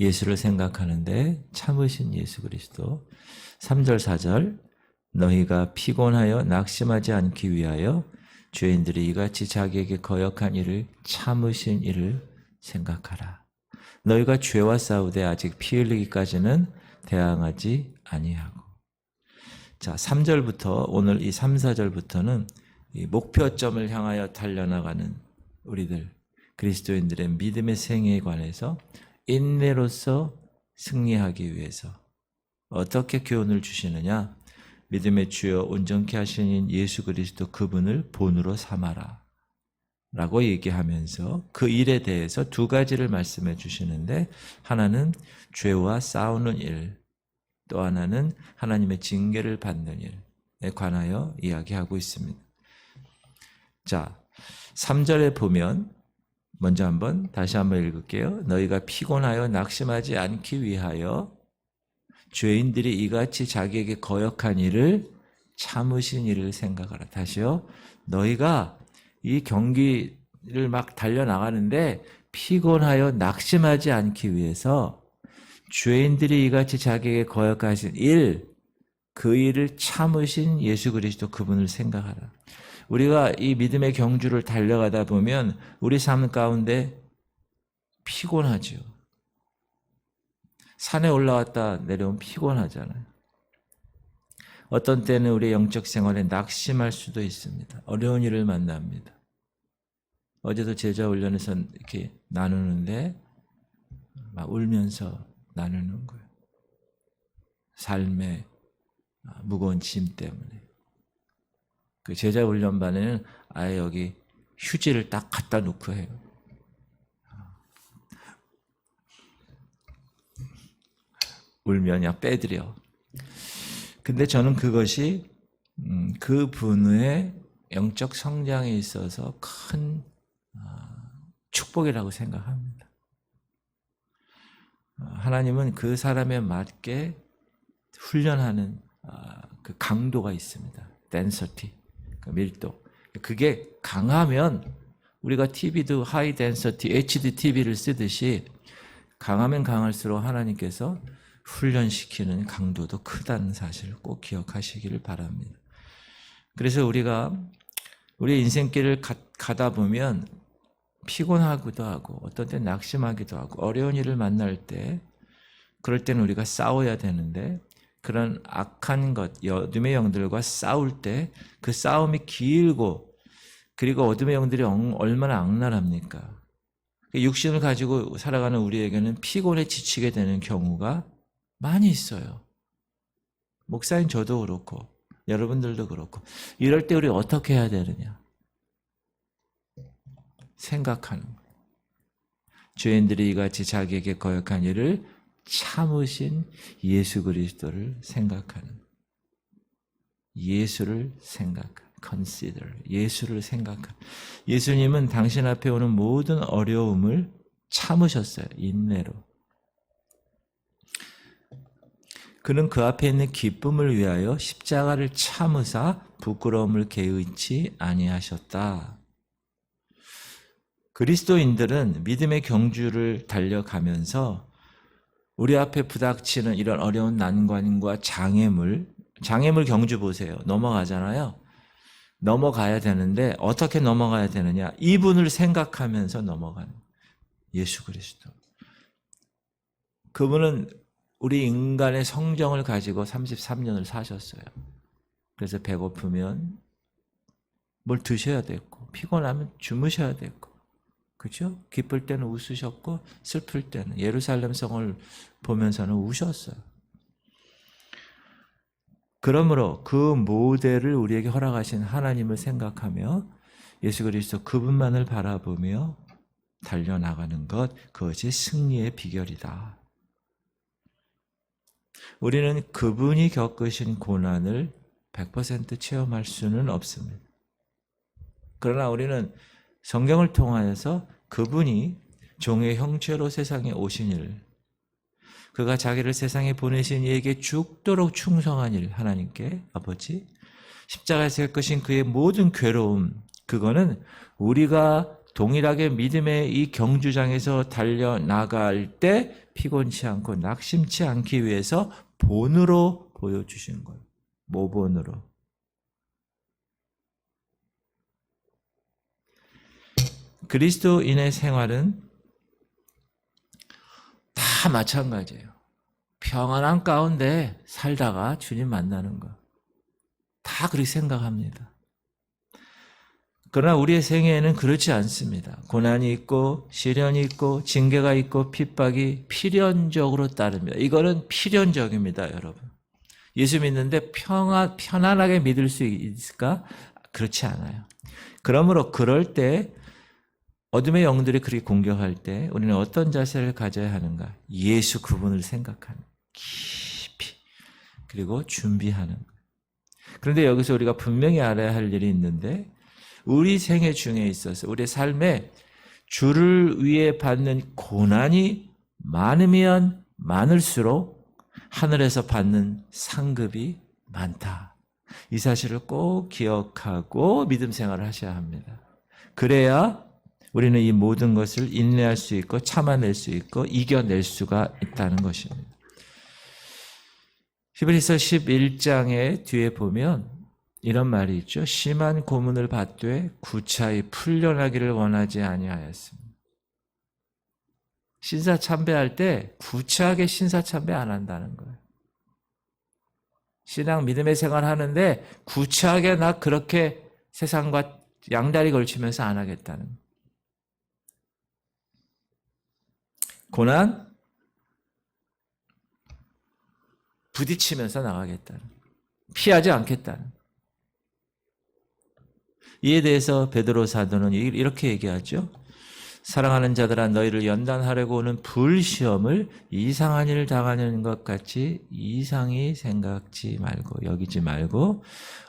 예수를 생각하는데 참으신 예수 그리스도 3절 4절 너희가 피곤하여 낙심하지 않기 위하여 죄인들이 이같이 자기에게 거역한 일을 참으신 일을 생각하라. 너희가 죄와 싸우되 아직 피 흘리기까지는 대항하지 아니하고. 자, 3절부터 오늘 이 3, 4절부터는 이 목표점을 향하여 달려나가는 우리들 그리스도인들의 믿음의 생애에 관해서 인내로서 승리하기 위해서 어떻게 교훈을 주시느냐? 믿음의 주여 온전케 하시는 예수 그리스도 그분을 본으로 삼아라. 라고 얘기하면서 그 일에 대해서 두 가지를 말씀해 주시는데 하나는 죄와 싸우는 일, 또 하나는 하나님의 징계를 받는 일에 관하여 이야기하고 있습니다. 자, 3절에 보면 먼저 한번 다시 한번 읽을게요. 너희가 피곤하여 낙심하지 않기 위하여 죄인들이 이같이 자기에게 거역한 일을 참으신 일을 생각하라. 다시요. 너희가 이 경기를 막 달려나가는데 피곤하여 낙심하지 않기 위해서 죄인들이 이같이 자기에게 거역하신 일, 그 일을 참으신 예수 그리스도 그분을 생각하라. 우리가 이 믿음의 경주를 달려가다 보면 우리 삶 가운데 피곤하죠. 산에 올라왔다 내려오면 피곤하잖아요. 어떤 때는 우리 영적 생활에 낙심할 수도 있습니다. 어려운 일을 만납니다. 어제도 제자 훈련에서 이렇게 나누는데 막 울면서 나누는 거예요. 삶의 무거운 짐 때문에. 그 제자 훈련반에는 아예 여기 휴지를 딱 갖다 놓고 해요. 울면 그냥 빼드려. 근데 저는 그것이 음, 그 분의 영적 성장에 있어서 큰 아, 축복이라고 생각합니다. 아, 하나님은 그 사람에 맞게 훈련하는 아, 그 강도가 있습니다. 덴서티, 그 밀도. 그게 강하면 우리가 TV도 하이 덴서티 HD TV를 쓰듯이 강하면 강할수록 하나님께서 훈련시키는 강도도 크다는 사실을 꼭 기억하시기를 바랍니다. 그래서 우리가 우리 인생길을 가, 가다 보면 피곤하기도 하고 어떤 때 낙심하기도 하고 어려운 일을 만날 때 그럴 때는 우리가 싸워야 되는데 그런 악한 것, 어둠의 영들과 싸울 때 그 싸움이 길고 그리고 어둠의 영들이 얼마나 악랄합니까? 육신을 가지고 살아가는 우리에게는 피곤에 지치게 되는 경우가 많이 있어요. 목사인 저도 그렇고 여러분들도 그렇고 이럴 때 우리 어떻게 해야 되느냐? 생각하는 거예요. 죄인들이 이같이 자기에게 거역한 일을 참으신 예수 그리스도를 생각하는 예수를 생각하는 consider 예수를 생각하는 예수님은 당신 앞에 오는 모든 어려움을 참으셨어요. 인내로. 그는 그 앞에 있는 기쁨을 위하여 십자가를 참으사 부끄러움을 개의치 아니하셨다. 그리스도인들은 믿음의 경주를 달려가면서 우리 앞에 부닥치는 이런 어려운 난관과 장애물, 장애물 경주 보세요. 넘어가잖아요. 넘어가야 되는데 어떻게 넘어가야 되느냐? 이분을 생각하면서 넘어가는 예수 그리스도. 그분은 우리 인간의 성정을 가지고 33년을 사셨어요. 그래서 배고프면 뭘 드셔야 됐고, 피곤하면 주무셔야 됐고, 그죠? 기쁠 때는 웃으셨고, 슬플 때는 예루살렘 성을 보면서는 우셨어요. 그러므로 그 모델을 우리에게 허락하신 하나님을 생각하며 예수 그리스도 그분만을 바라보며 달려나가는 것, 그것이 승리의 비결이다. 우리는 그분이 겪으신 고난을 100% 체험할 수는 없습니다. 그러나 우리는 성경을 통하여서 그분이 종의 형체로 세상에 오신 일, 그가 자기를 세상에 보내신 이에게 죽도록 충성한 일, 하나님께 아버지, 십자가에서 겪으신 그의 모든 괴로움, 그거는 우리가 동일하게 믿음의 이 경주장에서 달려 나갈 때 피곤치 않고 낙심치 않기 위해서 본으로 보여주신 거예요. 모본으로. 그리스도인의 생활은 다 마찬가지예요. 평안한 가운데 살다가 주님 만나는 거. 다 그렇게 생각합니다. 그러나 우리의 생애에는 그렇지 않습니다. 고난이 있고 시련이 있고 징계가 있고 핍박이 필연적으로 따릅니다. 이거는 필연적입니다, 여러분. 예수 믿는데 평안 편안하게 믿을 수 있을까? 그렇지 않아요. 그러므로 그럴 때 어둠의 영들이 그렇게 공격할 때 우리는 어떤 자세를 가져야 하는가? 예수 그분을 생각하는 깊이 그리고 준비하는 것. 그런데 여기서 우리가 분명히 알아야 할 일이 있는데 우리 생애 중에 있어서 우리 삶에 주를 위해 받는 고난이 많으면 많을수록 하늘에서 받는 상급이 많다. 이 사실을 꼭 기억하고 믿음 생활을 하셔야 합니다. 그래야 우리는 이 모든 것을 인내할 수 있고 참아낼 수 있고 이겨낼 수가 있다는 것입니다. 히브리서 11장의 뒤에 보면 이런 말이 있죠. 심한 고문을 받되 구차히 풀려나기를 원하지 아니하였습니다. 신사 참배할 때 구차하게 신사 참배 안 한다는 거예요. 신앙 믿음의 생활 하는데 구차하게 나 그렇게 세상과 양다리 걸치면서 안 하겠다는 거예요. 고난 부딪히면서 나가겠다는 피하지 않겠다는 이에 대해서 베드로 사도는 이렇게 얘기하죠. 사랑하는 자들아 너희를 연단하려고 오는 불시험을 이상한 일을 당하는 것 같이 이상히 생각지 말고 여기지 말고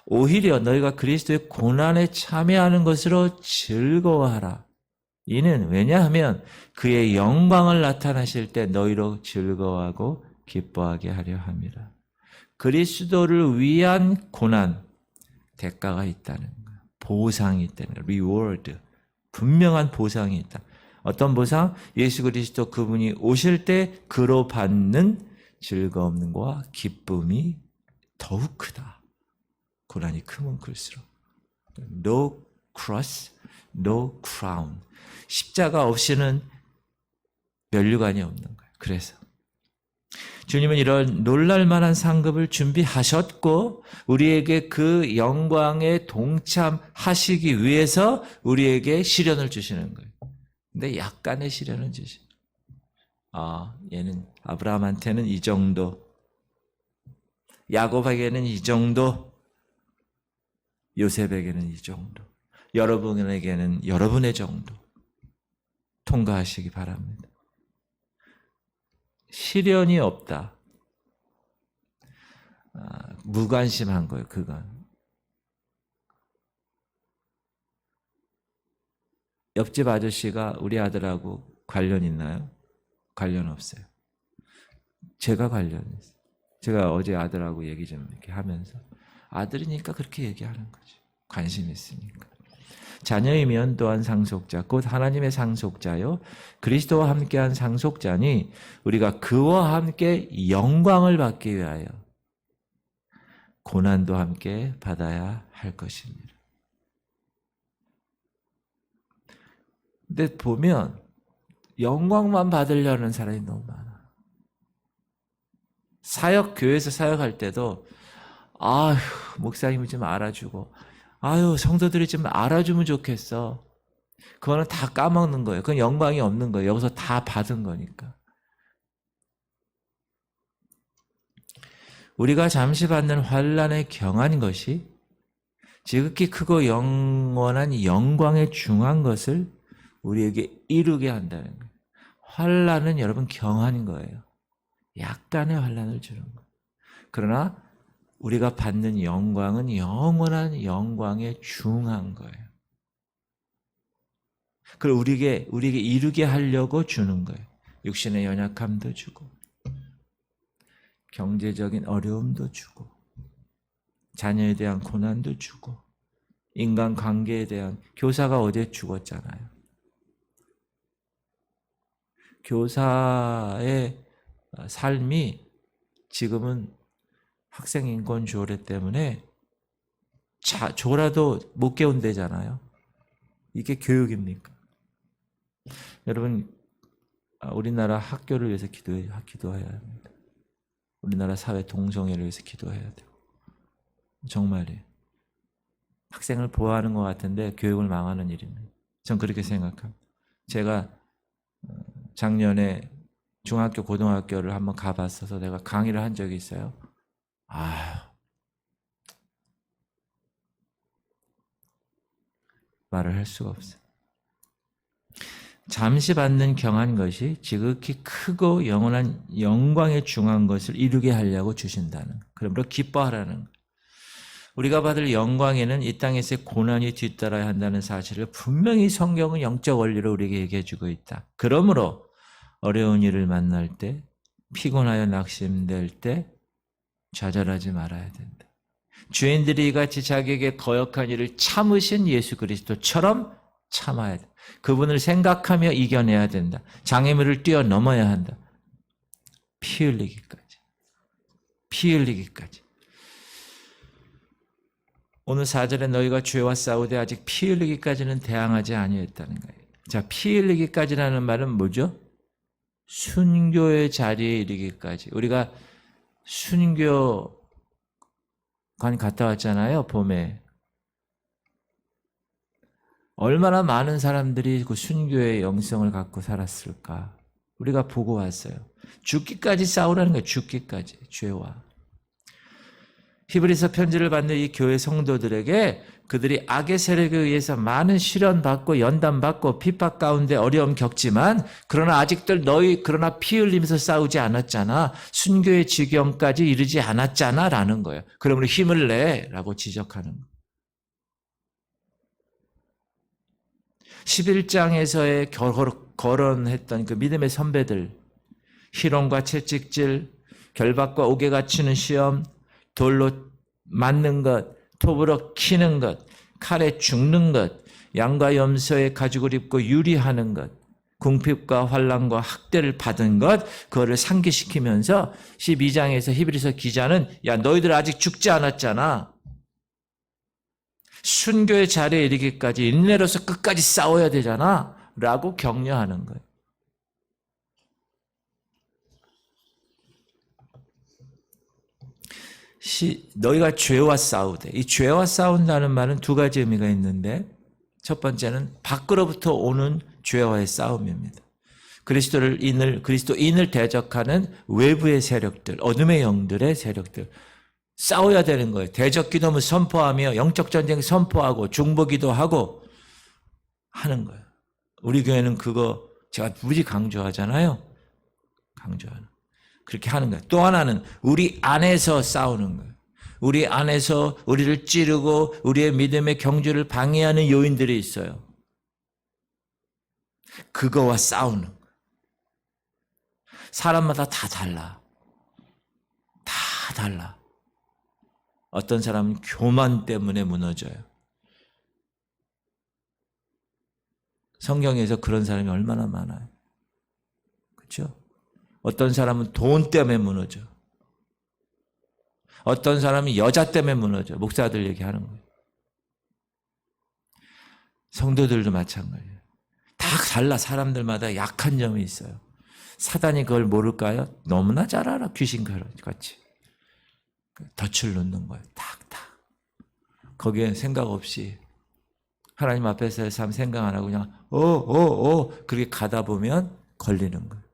오히려 너희가 그리스도의 고난에 참여하는 것으로 즐거워하라. 이는 왜냐하면 그의 영광을 나타나실 때 너희로 즐거워하고 기뻐하게 하려 함이라. 그리스도를 위한 고난, 대가가 있다는 거예요. 보상이 있다는 거예요. reward. 분명한 보상이 있다. 어떤 보상? 예수 그리스도 그분이 오실 때 그로 받는 즐거움과 기쁨이 더욱 크다. 고난이 크면 클수록. No cross, no crown. 십자가 없이는 면류관이 없는 거예요. 그래서 주님은 이런 놀랄 만한 상급을 준비하셨고 우리에게 그 영광에 동참하시기 위해서 우리에게 시련을 주시는 거예요. 근데 약간의 시련을 주시. 아, 얘는 아브라함한테는 이 정도, 야곱에게는 이 정도, 요셉에게는 이 정도, 여러분에게는 여러분의 정도 통과하시기 바랍니다. 시련이 없다. 아, 무관심한 거예요, 그건. 옆집 아저씨가 우리 아들하고 관련 있나요? 관련 없어요. 제가 관련 있어요. 제가 어제 아들하고 얘기 좀 이렇게 하면서 아들이니까 그렇게 얘기하는 거죠. 관심 있으니까. 자녀이면 또한 상속자, 곧 하나님의 상속자요. 그리스도와 함께한 상속자니 우리가 그와 함께 영광을 받기 위하여 고난도 함께 받아야 할 것입니다. 근데 보면 영광만 받으려는 사람이 너무 많아. 사역, 교회에서 사역할 때도, 아휴, 목사님이 좀 알아주고, 아유, 성도들이 좀 알아주면 좋겠어. 그거는 다 까먹는 거예요. 그건 영광이 없는 거예요. 여기서 다 받은 거니까. 우리가 잠시 받는 환란에 경한 것이 지극히 크고 영원한 영광에 중한 것을 우리에게 이루게 한다는 거예요. 환란은 여러분 경한인 거예요. 약간의 환란을 주는 거예요. 그러나 우리가 받는 영광은 영원한 영광에 중한 거예요. 그걸 우리에게, 우리에게 이루게 하려고 주는 거예요. 육신의 연약함도 주고, 경제적인 어려움도 주고, 자녀에 대한 고난도 주고, 인간 관계에 대한 교사가 어제 죽었잖아요. 교사의 삶이 지금은 학생 인권 조례 때문에 자, 조라도 못 깨운대잖아요. 이게 교육입니까? 여러분, 아, 우리나라 학교를 위해서 기도해, 기도해야 합니다. 우리나라 사회 동성애를 위해서 기도해야 돼요. 정말이에요. 학생을 보호하는 것 같은데 교육을 망하는 일입니다. 전 그렇게 생각합니다. 제가 어, 작년에 중학교, 고등학교를 한번 가봤어서 내가 강의를 한 적이 있어요. 아, 말을 할 수가 없어요. 잠시 받는 경한 것이 지극히 크고 영원한 영광에 중한 것을 이루게 하려고 주신다는 그러므로 기뻐하라는 것. 우리가 받을 영광에는 이 땅에서의 고난이 뒤따라야 한다는 사실을 분명히 성경은 영적 원리로 우리에게 얘기해 주고 있다. 그러므로 어려운 일을 만날 때 피곤하여 낙심될 때 좌절하지 말아야 된다. 주인들이 이같이 자기에게 거역한 일을 참으신 예수 그리스도처럼 참아야 돼. 그분을 생각하며 이겨내야 된다. 장애물을 뛰어넘어야 한다. 피 흘리기까지. 피 흘리기까지. 오늘 4절에 너희가 죄와 싸우되 아직 피 흘리기까지는 대항하지 아니했다는 거예요. 자, 피 흘리기까지라는 말은 뭐죠? 순교의 자리에 이르기까지. 우리가 순교관 갔다 왔잖아요, 봄에. 얼마나 많은 사람들이 그 순교의 영성을 갖고 살았을까. 우리가 보고 왔어요. 죽기까지 싸우라는 거예요, 죽기까지. 죄와. 히브리서 편지를 받는 이 교회 성도들에게 그들이 악의 세력에 의해서 많은 시련 받고 연단 받고 핍박 가운데 어려움 겪지만 그러나 아직들 너희 그러나 피 흘리면서 싸우지 않았잖아. 순교의 지경까지 이르지 않았잖아라는 거예요. 그러므로 힘을 내라고 지적하는 거. 11장에서의 거론했던 그 믿음의 선배들 희롱과 채찍질 결박과 옥에 갇히는 시험 돌로 맞는 것, 톱으로 키는 것, 칼에 죽는 것, 양과 염소의 가죽을 입고 유리하는 것, 궁핍과 환란과 학대를 받은 것, 그거를 상기시키면서 12장에서 히브리서 기자는 야 너희들 아직 죽지 않았잖아. 순교의 자리에 이르기까지 인내로서 끝까지 싸워야 되잖아. 라고 격려하는 거예요. 시, 너희가 죄와 싸우되 이 죄와 싸운다는 말은 두 가지 의미가 있는데 첫 번째는 밖으로부터 오는 죄와의 싸움입니다. 그리스도를 인을 그리스도인을 대적하는 외부의 세력들, 어둠의 영들의 세력들 싸워야 되는 거예요. 대적 기도을 선포하며 영적 전쟁 선포하고 중보 기도 하고 하는 거예요. 우리 교회는 그거 제가 무지 강조하잖아요. 강조하는. 그렇게 하는 거예요. 또 하나는 우리 안에서 싸우는 거예요. 우리 안에서 우리를 찌르고 우리의 믿음의 경주를 방해하는 요인들이 있어요. 그거와 싸우는. 사람마다 다 달라. 다 달라. 어떤 사람은 교만 때문에 무너져요. 성경에서 그런 사람이 얼마나 많아요. 그렇죠? 어떤 사람은 돈 때문에 무너져. 어떤 사람은 여자 때문에 무너져. 목사들 얘기하는 거예요. 성도들도 마찬가지예요. 다 달라. 사람들마다 약한 점이 있어요. 사단이 그걸 모를까요? 너무나 잘 알아. 귀신 같이. 덫을 놓는 거예요. 탁탁. 거기에 생각 없이 하나님 앞에서의 삶 생각 안 하고 그냥 어어어 그렇게 가다 보면 걸리는 거예요.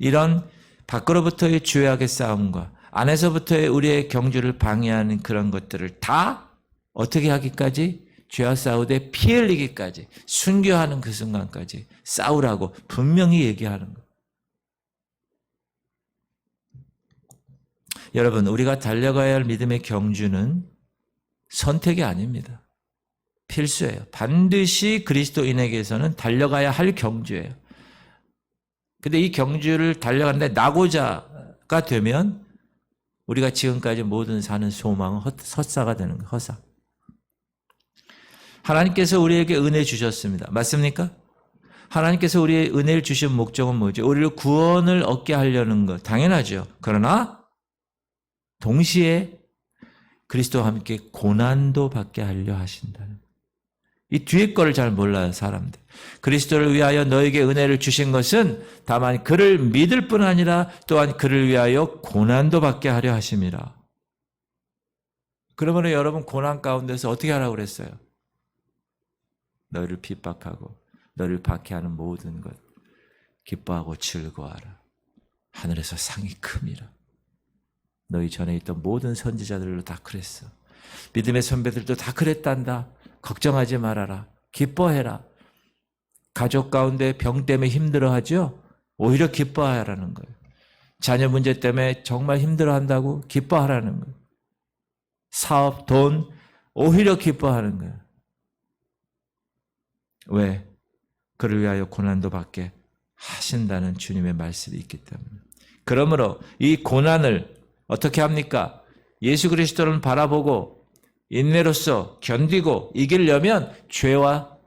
이런 밖으로부터의 죄악의 싸움과 안에서부터의 우리의 경주를 방해하는 그런 것들을 다 어떻게 하기까지 죄와 싸우되 피 흘리기까지 순교하는 그 순간까지 싸우라고 분명히 얘기하는 거. 여러분 우리가 달려가야 할 믿음의 경주는 선택이 아닙니다. 필수예요. 반드시 그리스도인에게서는 달려가야 할 경주예요. 근데 이 경주를 달려가는데 나고자가 되면 우리가 지금까지 모든 사는 소망은 헛사가 되는 거예요. 허사. 하나님께서 우리에게 은혜 주셨습니다. 맞습니까? 하나님께서 우리의 은혜를 주신 목적은 뭐죠? 우리를 구원을 얻게 하려는 것. 당연하죠. 그러나 동시에 그리스도와 함께 고난도 받게 하려 하신다는. 이 뒤에 거를 잘 몰라요, 사람들. 그리스도를 위하여 너에게 은혜를 주신 것은 다만 그를 믿을 뿐 아니라 또한 그를 위하여 고난도 받게 하려 하심이라. 그러면 여러분 고난 가운데서 어떻게 하라고 그랬어요? 너를 핍박하고 너를 박해하는 모든 것 기뻐하고 즐거워하라. 하늘에서 상이 큼이라. 너희 전에 있던 모든 선지자들로 다 그랬어. 믿음의 선배들도 다 그랬단다. 걱정하지 말아라. 기뻐해라. 가족 가운데 병 때문에 힘들어하죠? 오히려 기뻐하라는 거예요. 자녀 문제 때문에 정말 힘들어한다고 기뻐하라는 거예요. 사업, 돈, 오히려 기뻐하는 거예요. 왜? 그를 위하여 고난도 받게 하신다는 주님의 말씀이 있기 때문에. 그러므로 이 고난을 어떻게 합니까? 예수 그리스도를 바라보고 인내로서 견디고 이기려면 죄와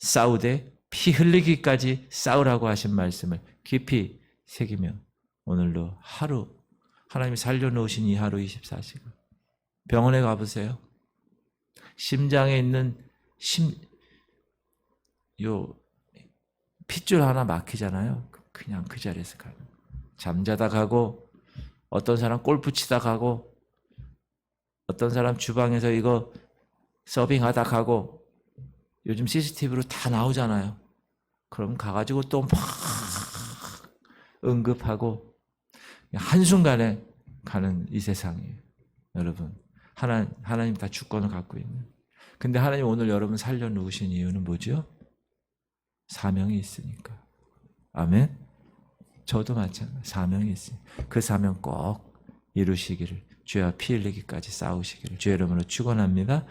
싸우되 피 흘리기까지 싸우라고 하신 말씀을 깊이 새기며 오늘도 하루 하나님이 살려놓으신 이 하루 24시간 병원에 가보세요. 심장에 있는 심, 요 핏줄 하나 막히잖아요. 그냥 그 자리에서 가요. 잠자다 가고 어떤 사람 골프 치다 가고 어떤 사람 주방에서 이거 서빙하다 가고 요즘 CCTV로 다 나오잖아요. 그럼 가가지고 또 막 응급하고 한순간에 가는 이 세상이에요. 여러분. 하나, 하나님 다 주권을 갖고 있는. 근데 하나님 오늘 여러분 살려놓으신 이유는 뭐죠? 사명이 있으니까. 아멘? 저도 마찬가지. 사명이 있어요. 그 사명 꼭 이루시기를, 죄와 피 흘리기까지 싸우시기를, 주의 이름으로 축원합니다.